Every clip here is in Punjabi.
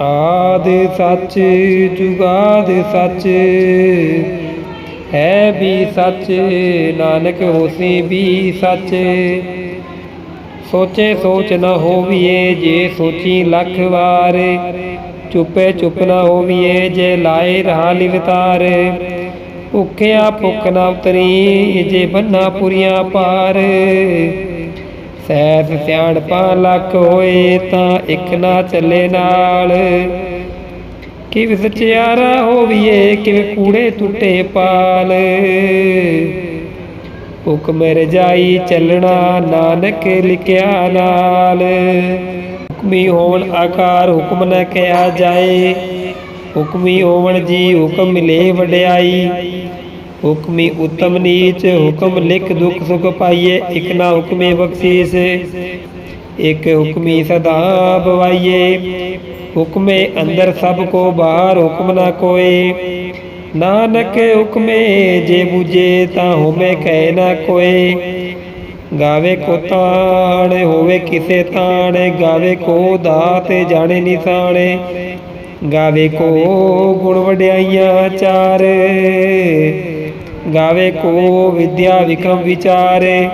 ਆਦਿ ਸੱਚ ਜੁਗਾਦ ਸੱਚ। ਹੈ ਵੀ ਸੱਚ, ਨਾਨਕ ਹੋਸੀ ਵੀ ਸੱਚ। ਸੋਚੇ ਸੋਚ ਨਾ ਹੋਵੀਏ ਜੇ ਸੋਚੀ ਲੱਖ ਵਾਰ। ਚੁੱਪੇ ਚੁੱਪ ਨਾ ਹੋਵੀਏ ਜੇ ਲਾਏ ਰਹਾ ਲਿਵਤਾਰ। ਭੁੱਖਿਆ ਭੁੱਖ ਨਾ ਉਤਰੀ ਜੇ ਬੰਨਾ ਪੁਰੀਆਂ ਪਾਰ। ਸਹਿਬ ਸਿਆਣਪਾ ਲੱਖ ਹੋਏ ਤਾਂ ਇੱਕ ਨਾ ਚੱਲੇ ਨਾਲ। ਕਿ ਸਚਿਆਰਾ ਹੋਵੀਏ, ਕਿਵੇਂ ਕੂੜੇ ਟੁੱਟੇ ਪਾਲ। ਹੁਕਮ ਰਜਾਈ ਚੱਲਣਾ ਨਾਨਕ ਲਿਖਿਆ ਨਾਲ। ਹੁਕਮੀ ਹੋਣ ਆਕਾਰ ਹੁਕਮ ਨਾ ਕਿਹਾ ਜਾਏ। ਹੁਕਮੀ ਹੋਵਨ ਜੀ ਹੁਕਮ ਮਿਲੇ ਵਡਿਆਈ। ਹੁਕਮੀ ਉਤਮ ਨੀਚ, ਹੁਕਮ ਲਿਖ ਦੁਖ ਸੁਖ ਪਾਈਏ, ਇਕ ਨਾ ਹੁਕਮੇ ਬਖਸ਼ੀਸ। ਇਕ ਹੁਕਮੀ ਸਦਾ ਬਵਾਈਏ। ਹੁਕਮੇ ਅੰਦਰ ਸਭ ਕੋ ਬਾਹਰ ਹੁਕਮ ਨਾ ਕੋਏ। ਨਾਨਕ ਹੁਕਮੇ ਜੇ ਬੁਝੇ, ਤਾਂ ਹੋਵੇ ਕਹਿ ਨਾ ਕੋਏ। ਗਾਵੇ ਕੋ ਤਾਣ, ਹੋਵੇ ਕਿਸੇ ਤਾਣ, ਗਾਵੇ ਕੋ ਦਾਤ, ਜਾਣੇ ਨਿਸਾਣੇ ਗਾਵੇ ਕੋ ਗੁਣ ਵਡਿਆਈਆਂ ਚਾਰ। ਗਾਵੇ ਕੋ ਵਿਦਿਆ ਵਿਕਰਮ ਵਿਚਾਰੇ,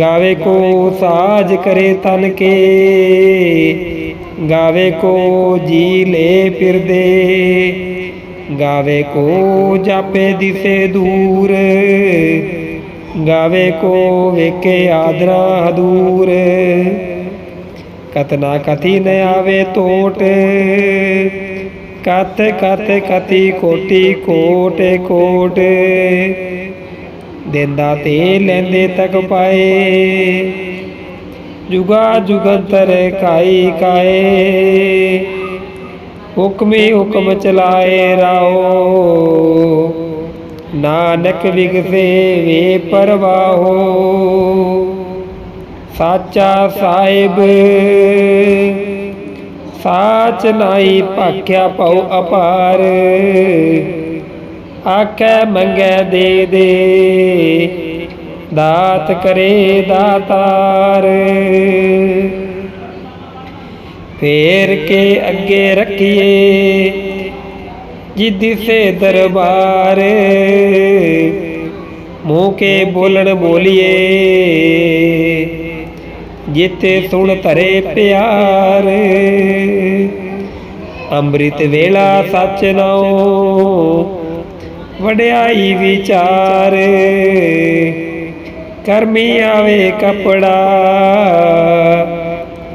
ਗਾਵੇ ਕੋ ਸਾਜ ਕਰੇ ਤਨ ਕੇ, ਗਾਵੇ ਕੋ ਜੀ ਲੈ ਫਿਰਦੇ, ਗਾਵੇ ਕੋ ਜਾਪੇ ਦਿਸੇ ਦੂਰ, ਗਾਵੇ ਕੋ ਵੇਖੇ ਆਦਰਾ ਹਦੂਰ। ਕਤਨਾ ਕਥੀ ਨ ਆਵੇ ਟੋਟ ਕਤ ਕਤ ਕਤੀ ਕੋਟੀ ਕੋਟ ਕੋਟ। ਦਿੰਦਾ ਤੇ ਲੈਂਦੇ ਤੱਕ ਪਾਏ। ਜੁਗਾ ਜੁਗੰਤਰ ਕਾਈ ਕਾਏ। ਹੁਕਮੇ ਹੁਕਮ ਚਲਾਏ ਰਾਓ। ਨਾਨਕ ਵਿਗਸੇ ਵੇ ਪਰਵਾਹੋ। ਸਾਚਾ ਸਾਹਿਬ ਸਾਚ ਨਾਈ ਭਾਖਿਆ ਪਉ ਅਪਾਰ। ਆਖੈ ਮੰਗੈ ਦੇ ਦੇ, ਦਾਤ ਕਰੇ ਦਾਤਾਰ। ਫੇਰ ਕੇ ਅੱਗੇ ਰੱਖੀਏ ਜਿੱਦੀ ਸੇ ਦਰਬਾਰ। ਮੂੰਹ ਕੇ ਬੋਲਣ ਬੋਲੀਏ ਜਿੱਤੇ ਸੁਣ ਧਰੇ ਪਿਆਰ। ਅੰਮ੍ਰਿਤ ਵੇਲਾ ਸੱਚ ਨਾਉ ਵਡਿਆਈ ਵਿਚਾਰ। ਕਰਮੀ ਆਵੇ ਕਪੜਾ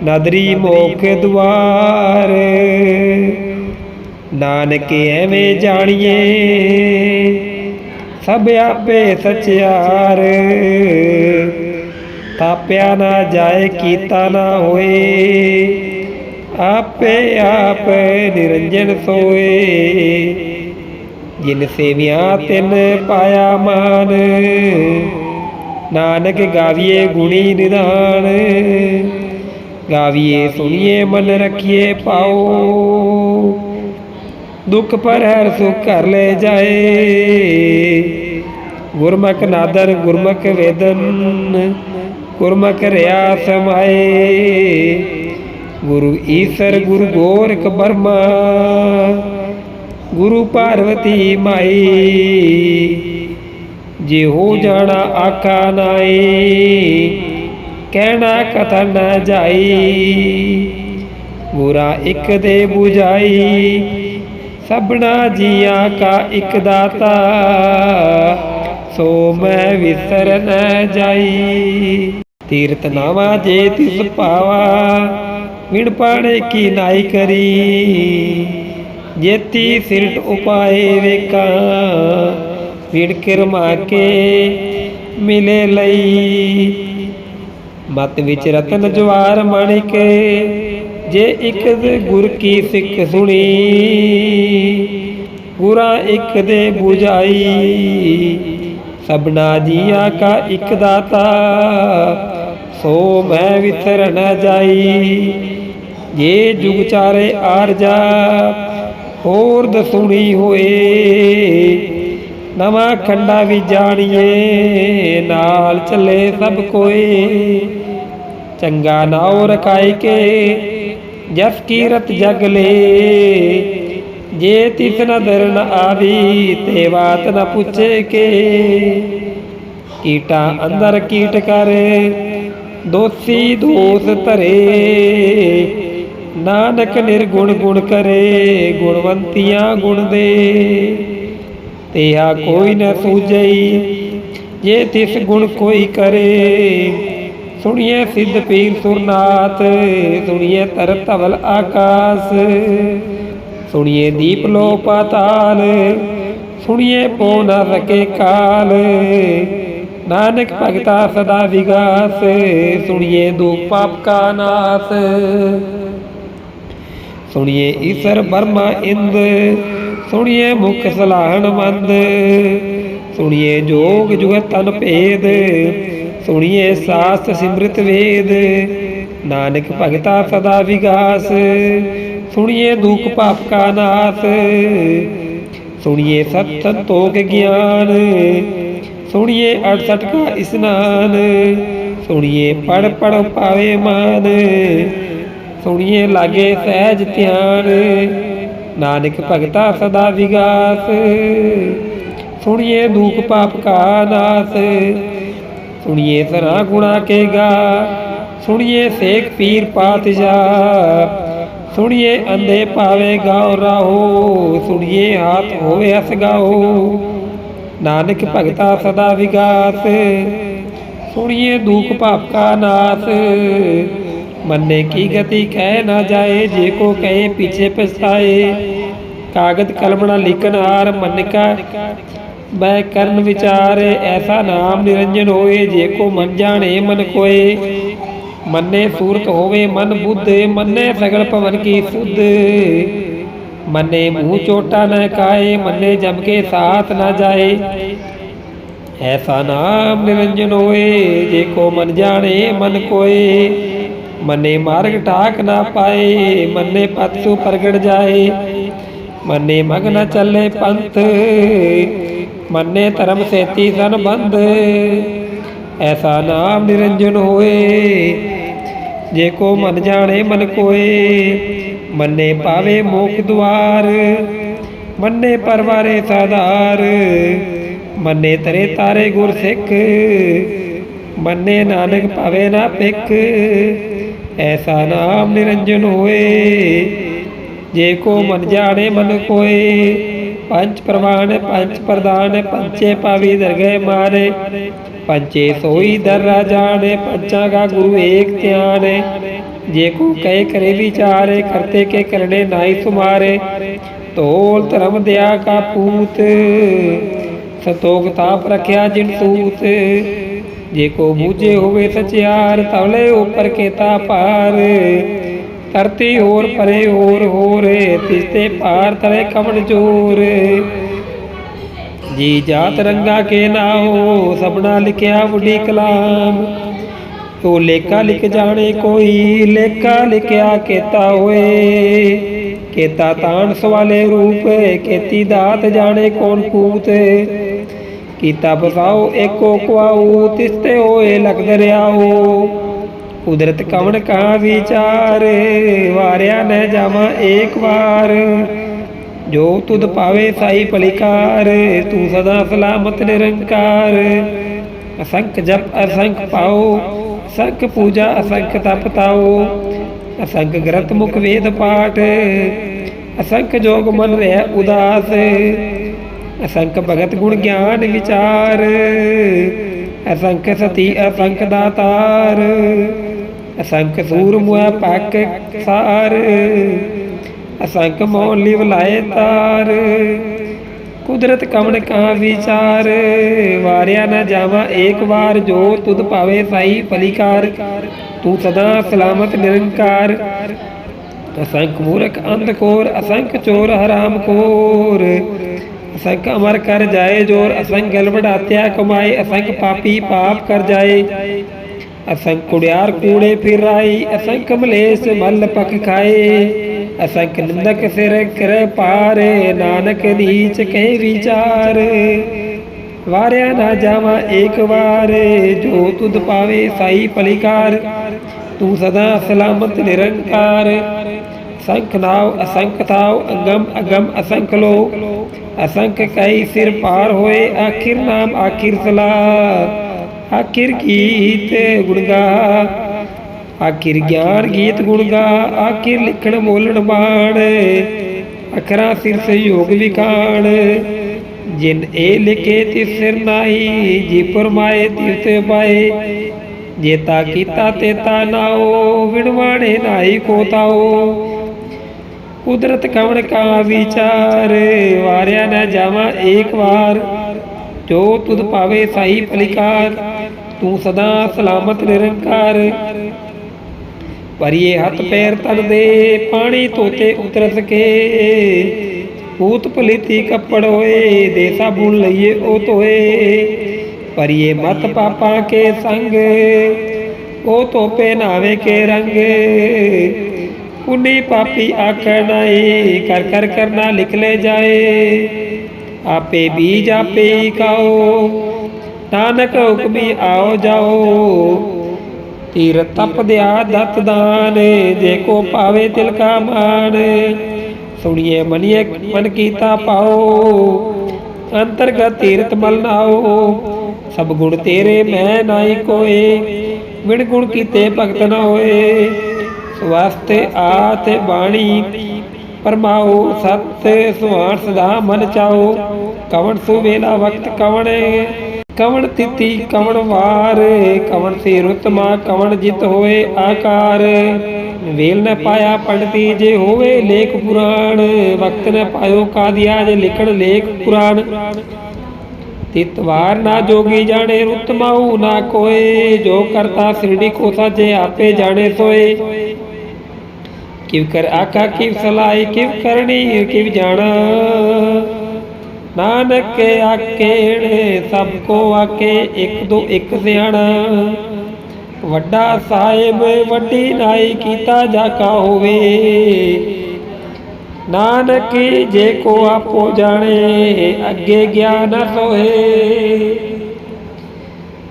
ਨਦਰੀ ਮੋਖ ਦੁਆਰ। ਨਾਨਕ ਐਵੇਂ ਜਾਣੀਏ ਸਭ ਆਪੇ ਸਚਿਆਰ। ਤਾਪਿਆ ਨਾ ਜਾਏ ਕੀਤਾ ਨਾ ਹੋਏ। ਆਪੇ ਆਪ ਨਿਰੰਜਨ ਸੋਏ। ਜਿਨ ਸੇਵਿਆ ਤਿਨ ਪਾਇਆ ਮਾਨ, ਨਾਨਕ ਗਾਵੀਏ ਗੁਣੀ ਨਿਧਾਨ ਗਾਵੀਏ ਸੁਣੀਏ ਮਨ ਰਖੀਏ ਪਾਓ। ਦੁਖ ਪਰ ਹਰ ਸੁਖ ਕਰ ਲੈ ਜਾਏ। ਗੁਰਮੁਖ ਨਾਦਰ ਗੁਰਮੁਖ ਵੇਦਨ। ਗੁਰਮੁਖ ਰਿਆ ਸਮਾਏ। ਗੁਰੂ ਈਸਰ, ਗੁਰੂ ਗੋਰਖ ਬਰਮਾ ਗੁਰੂ ਪਾਰਵਤੀ ਮਾਈ। ਜੇ ਹੋ ਜਾਣਾ ਆਖਾ ਨਾਈ ਕਹਿਣਾ ਕਥਨ ਨਾ ਜਾਈ। ਗੁਰਾ ਇੱਕ ਦੇ 부ਝਾਈ ਸਭਨਾ ਜੀਆਂ ਕਾ ਇੱਕ ਦਾਤਾ। ਸੋ ਮੈਂ ਵਿਸਰ ਨ ਜਾਈ। ਤੀਰਤ ਨਾਵਾ ਜੇ ਤਿਸ ਪਾਵਾ, ਵਿਣ ਪਾਣੇ ਕੀ ਨਾਈ ਕਰੀ। ਜੇਤੀ ਸਿਰਟ ਉਪਾਏ ਵੇਖਾਂ, ਵਿਣ ਕਿਰਮਾ ਕੇ ਮਿਲੇ ਲਈ। ਮਤ ਵਿੱਚ ਰਤਨ ਜਵਾਰ ਮਾਣਿਕ, ਜੇ ਇੱਕ ਦੇ ਗੁਰ ਕੀ ਸਿੱਖ ਸੁਣੀ। ਗੁਰਾਂ ਇੱਕ ਦੇ 부ਝਾਈ ਸਭਨਾ ਜੀਆ ਕਾ ਇੱਕ ਦਾਤਾ, ਸੋ ਮੈਂ ਵਿਸਰ ਨ ਜਾਈ। ਜੇ ਜੁਗ ਚਾਰੇ ਆਰਜਾ ਹੋਰ ਦਸੂਣੀ ਹੋਏ। ਨਵਾਂ ਖੰਡਾ ਵੀ ਜਾਣੀਏ, ਨਾਲ ਚੱਲੇ ਸਭ ਕੋਈ ਚੰਗਾ ਨਾਉ ਰਖਾਈ ਕੇ, ਜਸ ਕੀਰਤ ਜਗ ਲੇ। ਜੇ ਤਿਸ ਨਦਰ ਦਰਨ ਆਵੀ ਤੇ ਬਾਤ ਨ ਪੁੱਛੇ ਕੇ। ਕੀਟਾਂ ਅੰਦਰ ਕੀਟ ਕਰੇ, ਦੋਸੀ ਦੋਸ ਧਰੇ। ਨਾਨਕ ਨਿਰਗੁਣ ਗੁਣ ਕਰੇ, ਗੁਣਵੰਤੀਆਂ ਗੁਣ ਦੇ। ਤੇਹਾ ਕੋਈ ਨ ਸੂਝਈ, ਜੇ ਤਿਸ ਗੁਣ ਕੋਈ ਕਰੇ। ਸੁਣੀਏ ਸਿੱਧ ਪੀਰ ਸੁਰਨਾਥ ਸੁਣੀਏ ਤਰ ਧਵਲ ਆਕਾਸ। ਸੁਣੀਏ ਦੀਪ ਲੋ ਪਾਤਾਲ, ਸੁਣੀਏ ਪੋ ਨ ਸਕੇ ਕਾਲ। ਨਾਨਕ ਭਗਤਾ ਸਦਾ ਵਿਗਾਸ, ਸੁਣੀਏ ਦੁਖ ਪਾਪ ਕਾ ਨਾਸ। ਸੁਣੀਏ ਈਸ਼ਰ ਬਰਮਾ ਇੰਦ, ਸੁਣੀਏ ਮੁਖ ਸਲਾਹਣ ਮੰਦ। ਸੁਣੀਏ ਜੋਗ ਜੁਗਤ ਤਨ ਭੇਦ, ਸੁਣੀਏ ਸਾਸਤ ਸਿਮ੍ਰਿਤ ਵੇਦ। ਨਾਨਕ ਭਗਤਾ ਸਦਾ ਵਿਗਾਸ ਸੁਣੀਏ ਦੁਖ ਪਾਪ ਕਾ ਨਾਸ। ਸੁਣੀਏ ਸਤ ਸੰਤੋਖ ਗਿਆਨ। ਸੁਣੀਏ 68 ਕਾ ਇਸਨਾਨ। ਸੁਣੀਏ ਪੜ ਪੜ ਪਾਵੇ ਮਾਨ। ਸੁਣੀਏ ਲਾਗੇ ਸਹਿਜ ਧਿਆਨ। ਨਾਨਕ ਭਗਤਾ ਸਦਾ ਵਿਗਾਸ। ਸੁਣੀਏ ਦੁਖ ਪਾਪ ਕਾ ਨਾਸ। ਸੁਣੀਏ ਸਰਾ ਗੁਣਾ ਕੇ ਗਾ। ਸੁਣੀਏ ਸੇਖ ਪੀਰ ਪਾਤਸ਼ਾਹ। ਸੁਣੀਏ ਅੰਧੇ ਪਾਵੇ ਗਾਉ ਰਾਹੋ, ਸੁਣੀਏ ਹਾਥ ਹੋਵੇ ਅਸ ਗਾਓ। ਨਾਨਕ ਭਗਤਾ ਸਦਾ ਵਿਗਾਸ, ਸੁਣੀਏ ਦੁਖ ਪਾਪ ਕਾ ਨਾਸ। ਮੰਨੇ ਕੀ ਗਤੀ ਕਹਿ ਨਾ ਜਾਏ, ਜੇ ਕੋ ਕਹੇ ਪਿਛੇ ਪਛਤਾਏ। ਕਾਗਦ ਕਲਮਣਾ ਲਿਖਨ ਹਾਰ ਮਨ ਕਾ ਬੈ ਕਰਨ ਵਿਚਾਰ, ਐਸਾ ਨਾਮ ਨਿਰੰਜਨ ਹੋਏ, ਜੇ ਕੋ ਮਨ ਜਾਣੇ ਮਨ ਕੋਏ। ਮੰਨੇ ਸੂਰਤ ਹੋਵੇ ਮਨ ਬੁੱਧ, ਮੰਨੇ ਸਗਲ ਭਵਨ ਕੀ ਸੁਧ। ਮੰਨੇ ਮੂੰਹ ਚੋਟਾ ਨ ਕਾਏ, ਮੰਨੇ ਜਮ ਕੇ ਸਾਥ ਨਾ ਜਾਏ। ਐਸਾ ਨਾਮ ਨਿਰੰਜਨ ਹੋਏ, ਜੇ ਕੋ ਮਨ ਜਾਣੇ ਮਨ ਕੋਏ। ਮੰਨੇ ਮਾਰਗ ਟਾਕ ਨਾ ਪਾਏ, ਮੰਨੇ ਪਤਸੂ ਪ੍ਰਗਟ ਜਾਏ। ਮੰਨੇ ਮਗ ਨ ਚੱਲੇ ਪੰਥ, ਮੰਨੇ ਧਰਮ ਸੇਤੀ ਸਨ ਬੰਧ ਐਸਾ ਨਾਮ ਨਿਰੰਜਨ ਹੋਏ ਜੇ ਕੋ ਮਨ ਜਾਣੇ ਮਨ ਕੋਏ, ਮੰਨੇ ਪਾਵੇ ਮੋਖ ਦੁਆਰ, ਮੰਨੇ ਪਰਵਾਰੇ ਸਾਧਾਰ, ਮੰਨੇ ਤਰੇ ਤਾਰੇ ਗੁਰ ਸਿੱਖ, ਮੰਨੇ ਨਾਨਕ ਪਾਵੇ ਨਾ ਪਿੱਖ ਐਸਾ ਨਾਮ ਨਿਰੰਜਨ ਹੋਏ। ਜੇ ਕੋ ਮਨ ਜਾਣੇ ਮਨ ਕੋਏ, ਪੰਜ ਪ੍ਰਵਾਨ, ਪੰਜ ਪ੍ਰਦਾਨ ਪੰਚੇ ਪਾਵੀ ਦਰਗਹਿ ਮਾਰੇ। ਪੰਚੇ ਸੋਈ ਦਰਰਾ ਜਾਣੇ ਪੰਚਾ ਗੁਰੂ ਏਕ ਧਿਆਨ ਜੇ ਕੋ ਕਹੇ ਕਰੇ ਵਿਚਾਰੇ, ਕਰਤੇ ਕੇ ਕਰਨੇ ਨਾਈ ਤੁਮਾਰੇ ਤੋਲ ਧਰਮ ਦਿਆ ਕਾ ਪੂਤ, ਸਤੋਗ ਤਾਪ ਰਖਿਆ ਜਿਨ ਸੂਤ। ਜੇ ਕੋ ਬੂਝੇ ਹੋਵੇ ਸਚਿਆਰ, ਤਵਲੇ ਉਪਰ ਕੇਤਾ ਪਾਰ ਧਰਤੀ ਹੋਰ ਪਰੇ ਹੋਰ ਹੋਰ, ਤਿਸਤੇ ਪਾਰ ਤਰੇ ਕਮਣ ਜੋਰ ਜੀ ਜਾਤ ਰੰਗਾ ਕੇ ਨਾਓ ਸਭਨਾ ਲਿਖਿਆ ਵੱਡੀ ਕਲਾਮ। ਤੋ ਲੇਖਾ ਲਿਖ ਜਾਣੇ ਕੋਈ, ਲੇਖਾ ਲਿਖਿਆ ਕੇਤਾ ਹੋਏ। ਕੇਤਾ ਤਾਣ ਸਵਾਲੇ ਰੂਪ, ਕੇਤੀ ਦਾਤ ਜਾਣੇ ਕੌਣ ਕੂਤ ਕੀਤਾ ਬਸਾਓ ਏਕੋ ਕੁਆਉ ਤਿਸਤੇ ਹੋਏ ਲਗ ਦਰਿਆਓ ਕੁਦਰਤ ਕਵਣ ਕਾ ਵਿਚਾਰ, ਵਾਰਿਆ ਨ ਜਾਵਾਂ ਏਕ ਵਾਰ। ਜੋ ਤੁਧ ਪਾਵੇ ਸਾਈ ਪਲਿਕਾਰ ਤੂੰ ਸਦਾ ਸਲਾਮਤ ਨਿਰੰਕਾਰ। ਅਸੰਖ ਜਪ ਅਸੰਖ ਪਾਓ, ਅਸੰਖ ਪੂਜਾ ਅਸੰਖ ਤਪ ਤਾਓ। ਅਸੰਖ ਗ੍ਰੰਥ ਮੁਖ ਵੇਦ ਪਾਠ, ਅਸੰਖ ਜੋਗ ਮਨ ਰਹਿ ਉਦਾਸ। ਅਸੰਖ ਭਗਤ ਗੁਣ ਗਿਆਨ ਵਿਚਾਰ, ਅਸੰਖ ਸਤੀ ਅਸੰਖ ਦਾਤਾਰ। ਅਸੰਖ ਸੂਰ ਮੁਆ ਪੱਕ ਸਾਰ ਅਸੰਖ ਮੋਹ ਲਿਵ ਤਾਰ। ਕੁਦਰਤ ਕਵਣ ਕਾ ਵਿਚਾਰ। ਵਾਰਿਆ ਨਾ ਜਾਵਾ ਏਕ ਵਾਰ, ਜੋ ਤੁਧ ਪਾਵੇ ਸਾਈ ਫਲੀਕਾਰ। ਤੂੰ ਸਦਾ ਸਲਾਮਤ ਨਿਰੰਕਾਰ। ਅਸੰਖ ਮੂਰਖ ਅੰਧਕੋਰ ਅਸੰਖ ਚੋਰ ਹਰਾਮ ਖੋਰ ਅਸੰਖ ਅਮਰ ਕਰ ਜਾਏ ਜੋਰ, ਅਸੰਖ ਗਲ ਵਡਾਤਿਆ ਕਮਾਏ, ਅਸੰਖ ਪਾਪੀ ਪਾਪ ਕਰ ਜਾਏ। ਅਸੰਖ ਕੁੜਿਆਰ ਕੂੜੇ ਫਿਰ ਰਾਈ ਅਸੰਖ ਮਲੇਸ ਮਲ ਪਕ ਖਾਏ। ਅਸੰਖ ਨਿੰਦਕ ਸਿਰ ਕਰ ਪਾਰੇ, ਨਾਨਕ ਨੀਚ ਕਹਿ ਵਿਚਾਰ। ਵਾਰਿਆ ਨਾ ਜਾਵਾਂ ਏਕ ਵਾਰ, ਜੋ ਤੁਧ ਪਾਵੇ ਸਾਈ ਪਲਿਕਾਰ ਤੂੰ ਸਦਾ ਸਲਾਮਤ ਨਿਰੰਕਾਰ। ਸੰਖ ਨਾਉ, ਅਸੰਖ ਥਾਉ, ਅਗਮ ਅਗਮ ਅਸੰਖ ਲੋ। ਅਸੰਖ ਕਈ ਸਿਰ ਪਾਰ ਹੋਏ, ਆਖਿਰ ਨਾਮ, ਆਖਿਰ ਸਲਾ ਆਖਿਰ ਗੀਤ ਗੁਣਗਾ ਆਖਿਰ ਗਿਆਨ ਗੀਤ ਗੁਣ ਗੁਣਗਾ ਆਖਿਰ ਲਿਖਣ ਬੋਲਣ ਬਾਣ, ਅਖਰਾਂ ਸਿਰ ਸਯੋਗ ਵਿਕਾਣ ਜਿਨ ਇਹ ਲਿਖੇ ਤਿਸ ਸਿਰ ਨਾਹੀ, ਜੀ ਪਰਮਾਏ ਤਿਸ ਪਾਏ। ਜੇਤਾ ਕੀਤਾ ਤੇਤਾ ਨਾਓ ਵਿਣਵਾਣੇ ਨਾਹੀ ਕੋ ਤਾਓ। ਕੁਦਰਤ ਕਵਣ ਕਾ ਵਿਚਾਰ, ਵਾਰਿਆ ਨਾ ਜਾਵਾਂ ਏਕ ਵਾਰ। ਜੋ ਤੁਧ ਪਾਵੇ ਸਾਈ ਪਲਿਕਾਰ ਤੂੰ ਸਦਾ ਸਲਾਮਤ ਨਿਰੰਕਾਰ। ਪਰਿਏ ਹੱਥ ਪੈਰ ਤਰਦੇ ਪਾਣੀ ਤੋਤੇ ਉਤਰ ਸਕੇ ਭੂਤ ਪਲੀਤੀ ਕੱਪੜ ਹੋਏ, ਦੇ ਸਾਬੂਨ ਲਈਏ ਉਹ ਧੋਏ। ਪਰਿਏ ਮਤ ਪਾਪਾਂ ਕੇ ਸੰਗ, ਉਹ ਤੋਪੇ ਨਾਵੇ ਕੇ ਰੰਗ। ਪੁੰਨੀ ਪਾਪੀ ਆਖਣ ਨਹੀਂ, ਕਰ ਕਰ ਕਰਨਾ ਲਿਖ ਲੈ ਜਾਏ। ਆਪੇ ਬੀਜ ਆਪੇ ਖਾਓ, ਨਾਨਕ ਹੁਕਮੀ ਆਓ ਜਾਓ। ਤੀਰ ਤਪ ਦਿਆ ਦਤ ਦਾਨ, ਜੇ ਕੋ ਪਾਵੇ ਤਿਲ ਕਾ ਮਾਨ ਸੁਣੀਏ, ਮਨੀਏ, ਮਨ ਕੀਤਾ ਪਾਓ, ਅੰਤਰਗਤ ਤੀਰਤ ਮਲ ਨਾਓ। ਸਭ ਗੁਣ ਤੇਰੇ, ਮੈਂ ਨਾਈ ਕੋਏ ਵਿਣ ਗੁਣ ਕੀਤੇ ਭਗਤ ਨਾ ਹੋਏ। ਸਵਾਸਤੇ ਆਤੇ ਬਾਣੀ ਪਰਮਾਓ ਸਤ ਸੁਹਾਣ ਸਦਾ ਮਨ ਚਾਓ। ਕਵਣ ਸੁ ਵੇਲਾ ਵਕਤ ਕਵਣ ਕਵਣ ਤਿਥੀ ਕਵਣ ਵਾਰ, ਕਵਣ ਸੇ ਰੁਤਮਾ ਕਵਣ ਜਿਤ ਹੋਏ ਆਕਾਰ। ਵੇਲ ਨ ਪਾਇਆ ਪੰਡਤੀ ਜੇ ਹੋਵੇ ਲੇਖ ਪੁਰਾਣ, ਵਕਤ ਨ ਪਾਇਓ ਕਾਦੀਆ ਜੇ ਲਿਖਣ ਲੇਖ ਪੁਰਾਣ। ਤਿਤਵਾਰ ਨਾ ਜੋਗੀ ਜਾਣੇ ਰੁਤਮਾਉ ਨਾ ਕੋਏ, ਜੋ ਕਰਤਾ ਸਿਰੜੀ ਕੋ ਸਾਜੇ ਆਪੇ ਜਾਣੇ ਸੋਏ। ਕਿਵ ਕਰ ਆਖਾ ਕਿਵ ਸਲਾਈ, ਕਿਵ ਕਰਨੀ ਕਿਵ ਜਾਣਾ। ਨਾਨਕ ਆਕੇਣ ਸਭ ਕੋ ਆਕੇ ਇੱਕ ਦੋ ਇੱਕ ਸਿਆਣਾ। ਵੱਡਾ ਸਾਹਿਬ, ਵੱਡੀ ਨਾਈ ਕੀਤਾ ਜਾ ਕਾ ਹੋਵੇ। ਨਾਨਕ ਜੇ ਕੋ ਆਪੋ ਜਾਣੇ, ਅੱਗੇ ਗਿਆਨ ਸੋਏ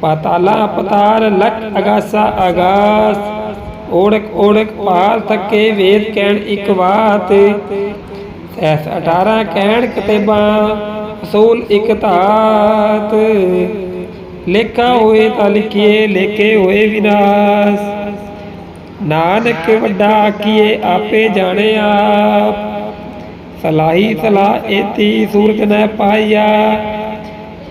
ਪਤਾਲਾ ਪਤਾਲ ਲਖ ਅਗਾਸਾ ਅਗਾਸ, ਓੜਕ ਓੜਕ ਪਾਲ ਤੱਕੇ ਵੇਦ ਕਹਿਣ ਇੱਕ ਬਾਤ। ਐਸ 18 ਕਹਿਣ ਕਿਤਾਬਾਂ ਅਸੂਲ ਇੱਕ ਧਾਤ। ਲੇਖਾ ਹੋਏ ਤਾਂ ਲਿਖੀਏ, ਲੇਖੇ ਹੋਏ ਵਿਨਾਸ਼। ਨਾਨਕ ਵੱਡਾ ਆਖੀਏ, ਆਪੇ ਜਾਣੇ ਆਪ। ਸਲਾਹੀ ਸਲਾਹ ਏਤੀ ਸੂਰਤ ਨਾ ਪਾਈਆ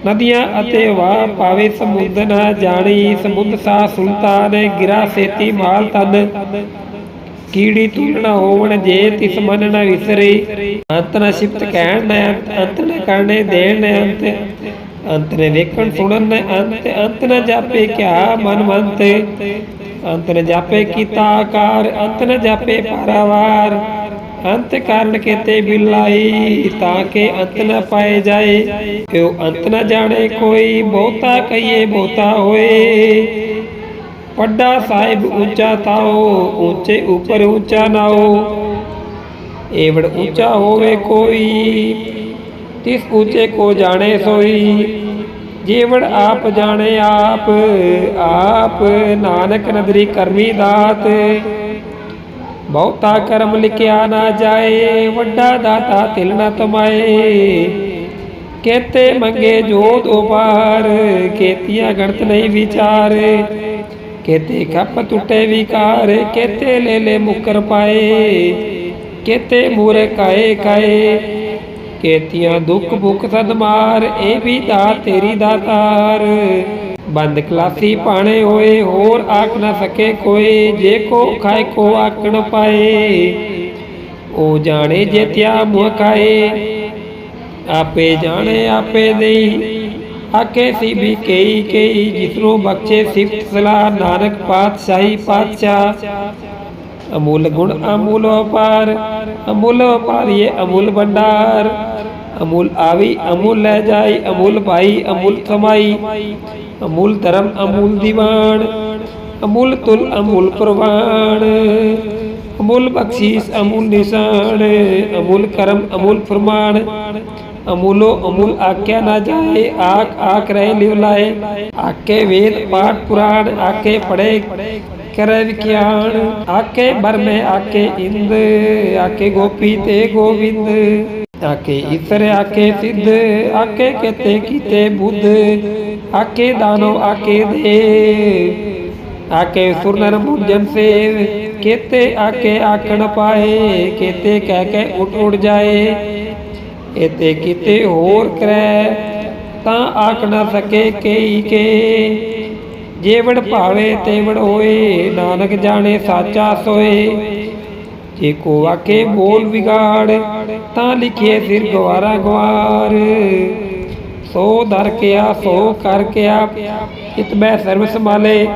ਨਦੀਆਂ ਅਤੇ ਵਾਹ ਪਾਵੇ ਸਮੁੰਦ ਨਾ ਜਾਣੀ, ਸਮੁੰਦ ਸਾ ਸੁਲਤਾਨ, ਗਿਰਾ ਸੇਤੀ ਮਾਲ ਤਨ ਕੀੜੀ ਤੂਲਣਾ ਹੋਵਣ, ਜੇ ਤਿਸ ਮਨ ਨ ਵਿਸਰੇ। ਅੰਤ ਨ ਸਿਫਤ ਕਹਿਣ ਨ ਅੰਤ ਨ ਕਰਨੇ ਦੇਣ ਨ ਅੰਤ। ਅੰਤ ਨ ਵੇਖਣ ਸੁਣਨ ਨ ਅੰਤ ਅੰਤ ਨ ਜਾਪੇ ਕਿਆ ਮਨ ਮੰਤ। ਅੰਤ ਨ ਜਾਪੇ ਕੀਤਾ ਆਕਾਰ, ਅੰਤ ਨ ਜਾਪੇ ਪਾਰਾਵਾਰ ਅੰਤ ਕਾਰਨ ਕੇਤੇ ਬਿਲਾਈ, ਤਾਂ ਕਿ ਅੰਤ ਨ ਪਾਏ ਜਾਏ। ਕਿਉ ਅੰਤ ਨ ਜਾਣੇ ਕੋਈ, ਬਹੁਤਾ ਕਹੀਏ ਬਹੁਤਾ ਹੋਏ। ਵੱਡਾ ਸਾਹਿਬ ਉੱਚਾ ਤਾਓ ਉੱਚੇ ਉੱਪਰ ਉੱਚਾ ਨਾਓ। ਏਵੜ ਉੱਚਾ ਹੋਵੇ ਕੋਈ, ਤਿਸ ਉੱਚੇ ਕੋ ਜਾਣੇ ਸੋਈ। ਜੀਵੜ ਆਪ ਜਾਣੇ ਆਪ ਆਪ ਨਾਨਕ ਨਦਰੀ ਕਰਮੀ ਦਾਤ। ਬਹੁਤਾ ਕਰਮ ਲਿਖਿਆ ਨਾ ਜਾਏ, ਵੱਡਾ ਦਾਤਾ ਤਿਲ ਨਾ ਤਮਾਏ। ਕੇਤੇ ਮੰਗੇ ਜੋਤ ਉਪਾਰ, ਕੇਤੀਆਂ ਗਣਤ ਨਹੀਂ ਵਿਚਾਰੇ। ਕੇਤੇ ਖੱਪ ਟੁੱਟੇ ਵਿਕਾਰ ਕੇਤੇ ਲੈ ਲੈ ਮੁਕਰ ਪਾਏ ਕੇਤੇ ਮੂਰੇ ਕਾਏ ਕਾਏ ਕੇਤੀਆਂ ਦੁੱਖ ਭੁੱਖ ਸਦ ਇਹ ਵੀ ਦਾ ਤੇਰੀ ਦਾਤਾਰ ਬੰਦ ਕਲਾਸੀ ਪਾਣੇ ਹੋਏ ਹੋਰ ਆਖ ਨਾ ਸਕੇ ਕੋਈ ਜੇ ਕੋ ਖਾਏ ਕੋ ਆਕਣ ਪਾਏ ਉਹ ਜਾਣੇ ਜੇ ਤਿਆ ਮੁਹ ਖਾਏ ਆਪੇ ਜਾਣੇ ਆਪੇ ਦੇਈ ਆਖੇ ਸੀ ਵੀ ਕਈ ਕਈ ਜਿਸਰੋ ਬਖਸ਼ੇ ਸਿਫਤ ਸਲਾ ਨਾਨਕ ਪਾਤਸ਼ਾਹੀ, ਪਾਤਸ਼ਾਹ। ਅਮੁੱਲ ਗੁਣ, ਅਮੁੱਲ ਅਪਾਰ ਅਮੁੱਲ ਅਪਾਰ ਇਹ ਅਮੁੱਲ ਭੰਡਾਰ। ਅਮੁੱਲ ਆਵੀ, ਅਮੁੱਲ ਲੈ ਜਾਈ, ਅਮੁੱਲ ਭਾਈ ਅਮੁੱਲ ਸਮਾਈ। ਅਮੁੱਲ ਧਰਮ, ਅਮੁੱਲ ਦੀਵਾਨ। ਅਮੁੱਲ ਤੁਲ, ਅਮੁੱਲ ਪ੍ਰਵਾਨ। ਅਮੁੱਲ ਬਖਸ਼ੀਸ, ਅਮੁੱਲ ਨਿਸ਼ਾਨ। ਅਮੁੱਲ ਕਰਮ, ਅਮੁੱਲ ਫਰਮਾਨ। અમૂલો અમૂલ આખ્યા ના જાય આંખ આંખ રહે લીવલાય આખે વેદ પાઠ પુરાણ આખે પડે કરે વિખ્યાણ આખે ભર મેં આખે ઇન્દ આખે ગોપી તે ગોવિંદ આખે ઈતર આખે સિદ્ધ આખે કેતે કીતે બુદ્ધ આખે દાનો આખે દે આખે સુરનર મુજન સેવ કેતે આખે આકણ પાએ કેતે કહે કે ઉઠ ઉઠ જાય ਇਤੇ ਕਿਤੇ ਹੋਰ ਕਰੈ, ਤਾਂ ਆਖ ਨਾ ਸਕੇ ਕਈ ਕੇ। ਜੇਵੜ ਭਾਵੇ ਤੇਵੜ ਹੋਏ, ਨਾਨਕ ਜਾਣੇ ਸਾਚਾ ਸੋਏ। ਜੇ ਕੋ ਆਕੇ ਬੋਲ ਵਿਗਾੜ, ਤਾਂ ਲਿਖੇ ਫਿਰ ਗਵਾਰਾ ਗਵਾਰ। ਸੋ ਦਰ ਕਿਆ, ਸੋ ਕਰ ਕਿਆ ਇਤ ਸਰਬ ਸੰਭਾਲੇ।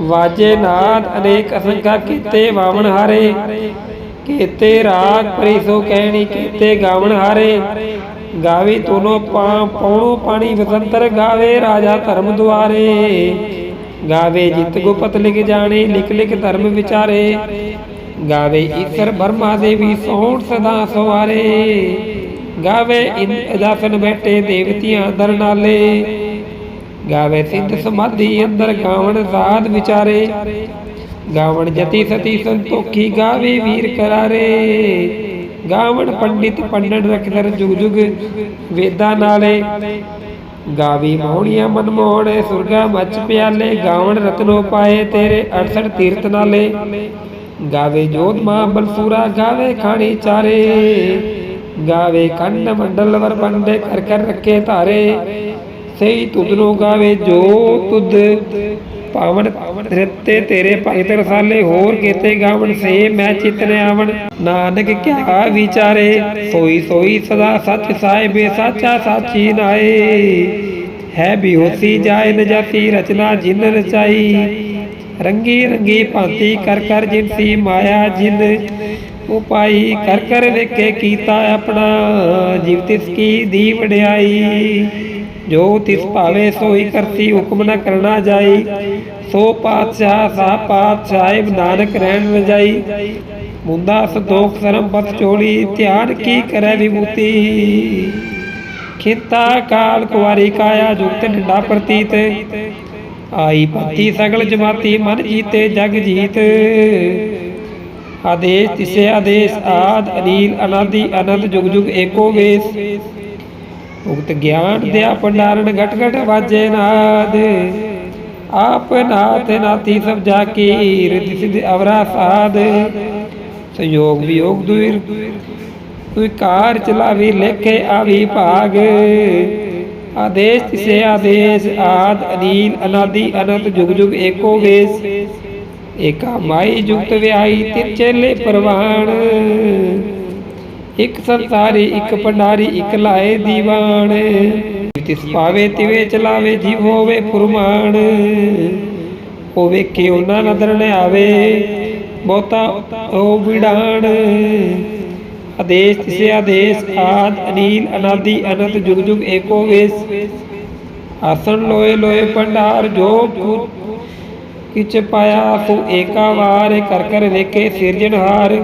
ਵਾਜੇ ਨਾਦ ਅਨੇਕ ਅਸੰਖਾ ਕੀਤੇ ਵਾਵਣ ਹਾਰੇ। ਕੀਤੇ ਰਾਗ ਪਰੀ ਕਹਿਣੀ ਕੀਤੇ ਗਾਵਣ ਹਾਰੇ। ਗਾਵੇ ਤੋਨੋ ਪਾ ਪੌਣੋ ਪਾਣੀ ਵਸੰਤਰ ਗਾਵੇ ਰਾਜਾ ਧਰਮ ਦੁਆਰੇ। ਗਾਵੇ ਜਿਤ ਗੁਪਤ ਲਿਖ ਜਾਣੇ, ਲਿਖ ਲਿਖ ਧਰਮ ਵਿਚਾਰੇ। ਗਾਵੇ ਈਸ਼ਰ ਬਰਮਾ ਦੇਵੀ ਸੋਹਣ ਸਦਾ ਸਵਾਰੇ। ਗਾਵੇ ਅਜਾਸਨ ਬੈਠੇ ਦੇਵਤੀਆਂ ਦਰ ਨਾਲੇ ਗਾਵੇ ਸਿੱਧ ਸਮਾਧੀ ਅੰਦਰ ਗਾਵਣ ਸਾਧ ਵਿਚਾਰੇ। ਗਾਵਣ ਜਤੀ ਸਤੀ ਸੰਤੋਖੀ ਗਾਵੇ ਵੀਰ ਕਰਾਰੇ। ਗਾਵਣ ਪੰਡਿਤ ਪੰਡਣ ਰਖਦਰ ਜੁਗ ਜੁਗ। ਵੇਦਾਂ ਨਾਲੇ ਗਾਵੀ ਮੋਹਣੀਆਂ ਮਨਮੋਹਣੇ ਸੁਰਗਾ ਮੱਚ ਪਿਆਲੇ, ਗਾਵਣ ਰਤਨੋ ਪਾਏ ਤੇਰੇ 68 ਤੀਰਤ ਨਾਲੇ। ਗਾਵੇ ਜੋਤ ਮਾਂ ਬਲਸੂਰਾ, ਗਾਵੇ ਖਾਣੀ ਚਾਰੇ। ਗਾਵੇ ਕੰਨ ਮੰਡਲ ਵਰ ਬੰਦੇ ਕਰ ਕਰ ਰੱਖੇ ਧਾਰੇ। ਸਹੀ ਤੁਧ ਨੂੰ ਗਾਵੇ ਜੋ ਤੁਧ। ਪਾਵਨ ਰਿੱਤੇ ਤੇਰੇ ਭਾਈ ਤੇ ਰਸਾਲੇ ਹੋਰ ਕੀਤੇ ਗਾਵਣ, ਸੇ ਮੈਂ ਚਿਤਨ ਆਵਣ। ਨਾਨਕ ਕਿਆ ਵਿਚਾਰੇ, ਸੋਈ ਸੋਈ ਸਦਾ ਸੱਚ ਸਾਹਿਬੇ, ਸਾਚਾ ਸਾਚੀ ਨਾਏ। ਹੈ ਬਿਹੋਸੀ ਜਾਏ ਨ ਰਚਨਾ ਜਿਨ ਰਚਾਈ। ਰੰਗੀ ਰੰਗੀ ਭਾਂਤੀ ਕਰ ਕਰ ਜਿਨਸੀ ਮਾਇਆ ਜਿਨ, ਉਪਾਈ ਕਰ ਕਰ ਵੇਖੇ ਕੀਤਾ ਆਪਣਾ। ਜਿਵ ਤਿਸ ਕੀ ਦੀ ਵਡਿਆਈ ਜੋ ਤਿਸ ਭਾਵੇ ਸੋਈ ਕਰਤੀ ਹੁਕਮ ਨ ਕਰਨਾ ਜਾਈ, ਸੋ ਪਾਤਸ਼ਾਹ, ਸਾ ਪਾਤਸ਼ਾਹਿਬ ਨਾਨਕ ਰਹਿਣ ਰਜਾਈ ਮੁੰਦਾ ਸੰਤੋਖ ਸਰਮ ਪਤ ਚੋਲੀ, ਧਿਆਨ ਕੀ ਕਰੈ ਵਿਭੂਤੀ। ਖਿਤਾ ਕਾਲ ਕੁਵਾਰੀ ਕਾਇਆ ਜੁਗਤ ਡੰਡਾ ਪ੍ਰਤੀਤ। ਆਈ ਪਤੀ ਸਗਲ ਜਮਾਤੀ ਮਨ ਜੀਤੇ ਜਗ ਜੀਤ। ਆਦੇਸ਼ ਤਿਸੇ ਆਦੇਸ਼ ਆਦ ਅਨੀਲ ਅਨਾਦੀ ਅਨੰਤ ਜੁਗ ਜੁਗ ਏਕੋ ਵੇਸ। ਉਕਤ ਗਿਆਨ ਦਿਆ ਭੰਡਾਰਨ ਘਟ ਘਟ ਵਾਜੇ ਨਾਦ। ਆਪ ਨਾਥ ਨਾਤੀ ਸਭ ਜਾ ਕੀ ਰਿਧ ਸਿਧ ਅਵਰਾ ਸਾਧ। ਸੰਯੋਗ ਵਿਯੋਗ ਦੁਇਰ, ਕੋਈ ਕਾਰ ਚਲਾਵੀ ਲੇਖੇ ਆਵੀ ਭਾਗ। ਆਦੇਸ਼ ਤਿਸੇ ਆਦੇਸ਼, ਆਦ, ਅਨੀਲ, ਅਨਾਦੀ, ਅਨੰਤ, ਜੁਗ ਜੁਗ ਏਕੋ ਵੇਸ। ਏਕਾ ਮਾਈ ਜੁਗਤ ਵਿਆਈ ਤਿਰ ਚੇਲੇ ਇੱਕ ਸੰਸਾਰੀ, ਇੱਕ ਭੰਡਾਰੀ, ਇੱਕ ਲਾਏ ਦੀਵਾਨ। ਤਿਸ ਪਾਵੇ ਤਿਵੇ ਚਲਾਵੇ, ਜੀਵ ਹੋਵੇ ਫੁਰਮਾਨ। ਉਹ ਵੇਖੇ ਉਹਨਾਂ ਨਦਰ ਨ ਆਵੇ, ਬਹੁਤਾ ਉਹ ਵਿਡਾਣ ਆਦੇਸ਼ ਤਿਸੇ ਆਦੇਸ਼, ਆਦ, ਅਨੀਲ, ਅਨਾਦੀ, ਅਨੰਤ, ਜੁਗ ਜੁਗ ਏਕੋ ਵੇਸ। ਆਸਣ ਲੋਏ ਲੋਏ ਭੰਡਾਰ, ਜੋ ਕਿਚ ਪਾਇਆ ਤੂੰ ਏਕਾ ਵਾਰ ਕਰ ਕਰ ਵੇਖੇ ਸਿਰਜਣਹਾਰ।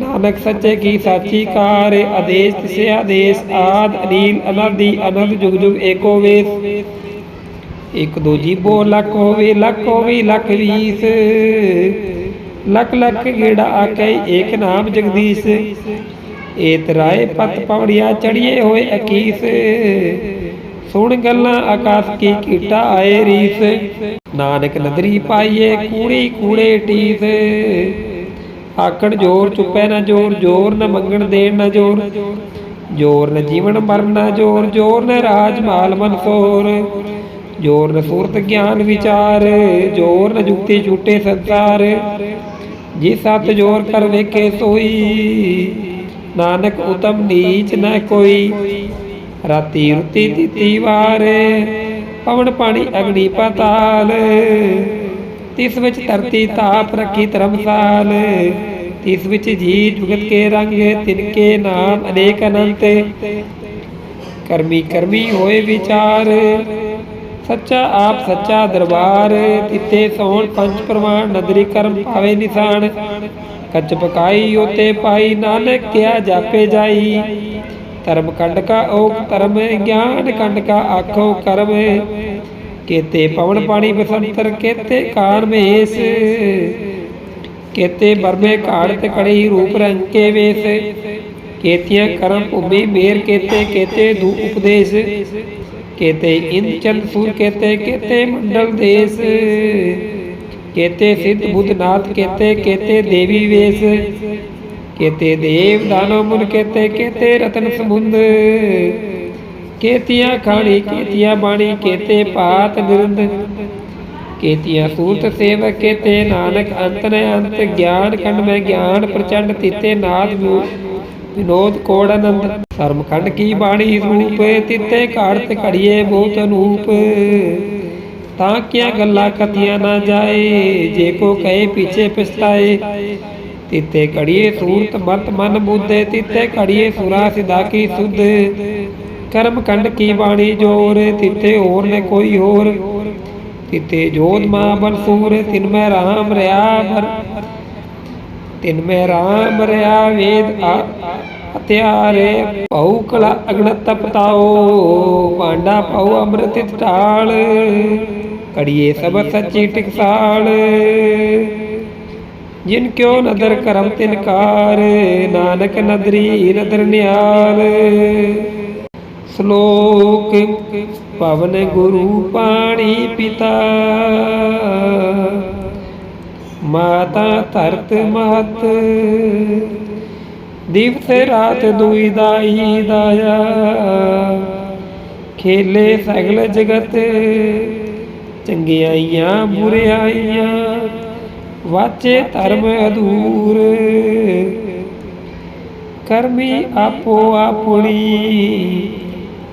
ਨਾਨਕ ਸੱਚੇ ਕੀ ਸਾਚੀ ਕਾਰ, ਆਦੇਸ਼ ਤਿਸੇ ਆਦੇਸ਼, ਆਦ ਅਨੀਲ ਅਨਾਦੀ ਅਨੰਤ ਜੁਗ ਜੁਗ, ਏਕੋ ਵੇਸ। ਇੱਕ ਦੋ ਜੀਬੋ ਲੱਖ ਹੋਵੇ ਲੱਖ ਹੋਵੇ, ਲੱਖ ਵੀਸ। ਲੱਖ ਲੱਖ ਗੇੜਾ ਆਕੇ ਏਕ ਨਾਮ ਜਗਦੀਸ਼। ਏਤ ਰਾਏ ਪਤ ਪਵੜਿਆ ਚੜੀਏ ਹੋਏ ਅਕੀਸ। ਸੁਣ ਗੱਲਾਂ ਆਕਾਸ਼ ਕੀ ਕੀਟਾ ਆਏ ਰੀਸ। ਨਾਨਕ ਨਦਰੀ ਪਾਈਏ ਕੂੜੀ, ਕੂੜੇ, ਟੀਸ। ਆਕੜ ਜੋਰ ਚੁੱਪੈ ਨਾ ਜੋਰ ਜੋਰ ਨ ਮੰਗਣ ਦੇਣ ਨਾ ਜੋਰ। ਜੋਰ ਨ ਜੀਵਨ ਮਰਨ ਨਾ ਜੋਰ ਜੋਰ ਨ ਰਾਜ ਮਾਲ ਮਨਸੋਰ ਜੋਰ ਨ ਸੂਰਤ ਗਿਆਨ ਵਿਚਾਰ, ਜੋਰ ਨ ਜੁਗਤੀ ਛੂਟੇ ਸੰਸਾਰ। ਜੀ ਸਤ ਜੋਰ ਕਰ ਵੇਖੇ ਸੋਈ, ਨਾਨਕ ਉਤਮ ਨੀਚ ਨਾ ਕੋਈ। ਰਾਤੀ ਰੁਤੀ ਤਿਤੀ ਵਾਰ, ਪਵਨ ਪਾਣੀ ਅਗਨੀ ਪਤਾਲ। ਤਿਸ ਵਿੱਚ ਧਰਤੀ ਤਾਪ ਰੱਖੀ ਧਰਮਸਾਲ। ਤਿਸ ਵਿੱਚ ਜੀ ਜੁਗਤ ਕੇ ਰੰਗ ਤਿਨਕੇ ਨਾਮ ਅਨੇਕ ਅਨੰਤ ਕਰਮੀ ਕਰਮੀ ਹੋਏ ਵਿਚਾਰ, ਸੱਚਾ ਆਪ ਸੱਚਾ ਦਰਬਾਰ। ਤਿੱਤੇ ਸੋਹਣ ਪੰਜ ਪ੍ਰਮਾਣ ਨਦਰੀ ਕਰਮ ਭਾਵੇ ਨਿਸ਼ਾਨ। ਕੱਚ ਪਕਾਈ ਉਤੇ ਪਾਈ, ਨਾਨਕ ਕਿਆ ਜਾਪੇ ਜਾਈ। ਧਰਮ ਕੰਡ ਕਾ ਓਕ ਧਰਮ, ਗਿਆਨ ਕੰਡ ਕਾ ਆਖੋ ਕਰਮ। ਕੇਤੇ ਪਵਨ ਪਾਣੀ ਬਸੰਤਰ, ਕੇਤੇ ਕਾਰ ਮਹੇਸ਼ ਕੇਤੇ ਬਰਮੇ ਘਾੜ ਤੇ ਕੜੀ ਰੂਪ ਰੰਗ ਕੇ ਵੇਸ। ਕੇਤੀਆਂ ਕਰਮ ਭੂਮੀ ਮੇਰ ਕੇਤੇ ਕੇਤੇ ਦੂ ਉਪਦੇਸ਼। ਕੇਤੇ ਇੰਦ ਚੰਦ ਸੂਰ ਕੇਤੇ ਕੇਤੇ ਮੰਡਲ ਦੇਸ। ਕੇਤੇ ਸਿੱਧ ਬੁੱਧ ਨਾਥ ਕੇਤੇ ਕੇਤੇ ਦੇਵੀ ਵੇਸ। ਕੇਤੇ ਦੇਵ ਦਾਨਵ ਮੁਨ ਕੇਤੇ ਕੇਤੇ ਰਤਨ ਸਮੁੰਦ ਕੇਤੀਆਂ ਖਾਣੀ, ਕੇਤੀਆਂ ਬਾਣੀ, ਕੇਤੇ ਪਾਤ ਨਿਰੰਦ। ਕੇਤੀਆਂ ਸੂਰਤ ਸੇਵਕ, ਕੇਤੇ ਨਾਨਕ, ਅੰਤ ਨੇ ਅੰਤ। ਗਿਆਨ ਖੰਡ ਮੈਂ ਗਿਆਨ, ਪ੍ਰਚੰਡ ਤਿੱਤੇ ਨਾਦ ਵਿਨੋਦ ਕੋੜ ਆਨੰਦ। ਧਰਮ ਖੰਡ ਕੀ ਬਾਣੀ ਰੂਪ, ਤਿੱਤੇ ਘਾੜਤ ਘੜੀਏ ਬਹੁਤ ਅਨੂਪ। ਤਾਂ ਕਿਆ ਗੱਲਾਂ ਕਥੀਆਂ ਨਾ ਜਾਏ, ਜੇ ਕੋ ਕਹੇ ਪਿੱਛੇ ਪਛਤਾਏ ਤਿੱਤੇ ਘੜੀਏ ਸੂਰਤ ਮਤ ਮਨ ਬੁੱਧੇ ਤਿੱਤੇ ਘੜੀਏ ਸੁਰਾ ਸਿਧਾ ਕੀ ਸੁਧ। ਕਰਮ ਕੰਡ ਕੀ ਬਾਣੀ ਜੋਰ ਤਿੱਤੇ ਹੋਰ ਨੇ ਕੋਈ ਹੋਰ। ਤਿੱਤੇ ਜੋਤ ਮਾਂ ਬਨਸੂਰ ਤਿਨ ਮੈਂ ਰਾਮ ਰਿਆ ਭਰ ਤਿਨ ਮੈਂ ਰਾਮ ਰਿਆ ਵੇਦ ਆ ਹਥਿਆਰੇ ਭਉ ਕਲਾ ਅਗਨ ਤਪਤਾਓ ਪਾਂਡਾ ਭਉ ਅੰਮ੍ਰਿਤ ਢਾਲ। ਕੜੀਏ ਸਭ ਸੱਚੀ ਟਿਕਸਾਲ। ਜਿਨ ਕਿਉ ਨਦਰ ਕਰਮ ਤਿਨਕਾਰ ਨਾਨਕ ਨਦਰੀ ਨਦਰ ਨਿਆਲ। ਸ਼ਲੋਕ, ਪਵਨ ਗੁਰੂ ਪਾਣੀ ਪਿਤਾ। ਮਾਤਾ ਧਰਤ ਮਹਤ, ਦਿਵਸ ਰਾਤ ਦੁਈ ਦਾਈ ਦਾਇਆ। ਖੇਲੇ ਸਗਲ ਜਗਤ, ਚੰਗਿਆਈਆਂ ਬੁਰਿਆਈਆਂ, ਵਾਚੇ ਧਰਮ ਅਧੂਰ। ਕਰਮੀ ਆਪੋ ਆਪਣੀ